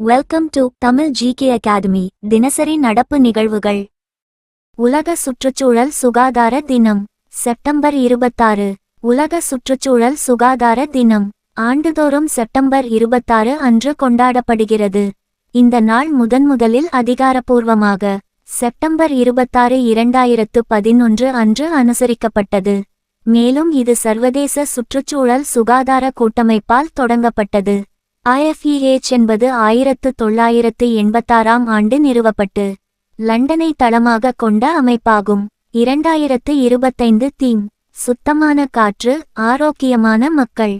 Welcome to Tamil GK academy தினசரி நடப்பு நிகழ்வுகள் உலக சுற்றுச்சூழல் சுகாதார தினம் செப்டம்பர் இருபத்தாறு உலக சுற்றுச்சூழல் சுகாதார தினம் ஆண்டுதோறும் செப்டம்பர் இருபத்தாறு அன்று கொண்டாடப்படுகிறது இந்த நாள் முதன்முதலில் அதிகாரப்பூர்வமாக செப்டம்பர் இருபத்தாறு இரண்டாயிரத்து பதினொன்று அன்று அனுசரிக்கப்பட்டது. மேலும் இது சர்வதேச சுற்றுச்சூழல் சுகாதார கூட்டமைப்பால் தொடங்கப்பட்டது. ஐஎஃப்இஹெச் என்பது ஆயிரத்து தொள்ளாயிரத்து எண்பத்தாறாம் ஆண்டு நிறுவப்பட்டு லண்டனை தளமாக கொண்ட அமைப்பாகும். இரண்டாயிரத்து இருபத்தைந்து தீம். சுத்தமான காற்று ஆரோக்கியமான மக்கள்.